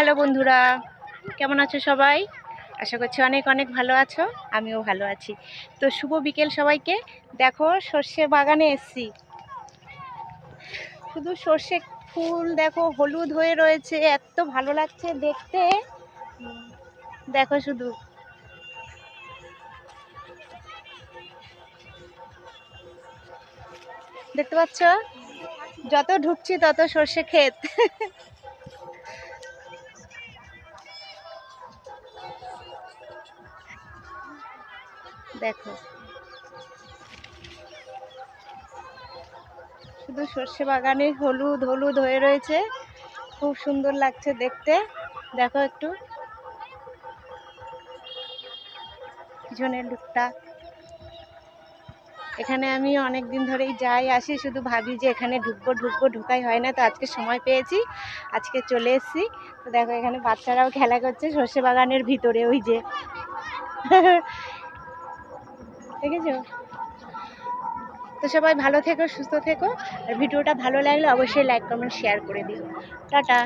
Hello বন্ধুরা, কেমন আছো সবাই? আশা করছি অনেক অনেক ভালো আছো, আমিও ভালো আছি। তো শুভ বিকেল সবাইকে। দেখো, সর্ষে বাগানে এসছি। শুধু সর্ষে ফুল, দেখো, হলুদ হয়ে রয়েছে, এত ভালো লাগছে দেখতে। দেখো শুধু। দেখতে পাচ্ছ? যত ঢুকছি তত সর্ষে ক্ষেত। দেখো। শুধু সর্ষে বাগানে হলুদ হলুদ হয়ে রয়েছে। খুব সুন্দর লাগছে দেখতে। দেখো একটু। পিছনের লুকটা। এখানে আমি অনেক দিন ধরেই যাই আসি, শুধু ভাবি যে এখানে ঢুকবো ঢুকবো, ঢুকাই হয় না, তো আজকে সময় পেয়েছি। আজকে চলে এসেছি। তো দেখো এখানে বাচ্চারাও খেলা করছে সর্ষে বাগানের ভিতরে, ওই যে। দেখেছ? তো সবাই ভালো থেকো, সুস্থ থেকো। আর ভিডিওটা ভালো লাগলে অবশ্যই লাইক কমেন্ট শেয়ার করে দিও। টাটা।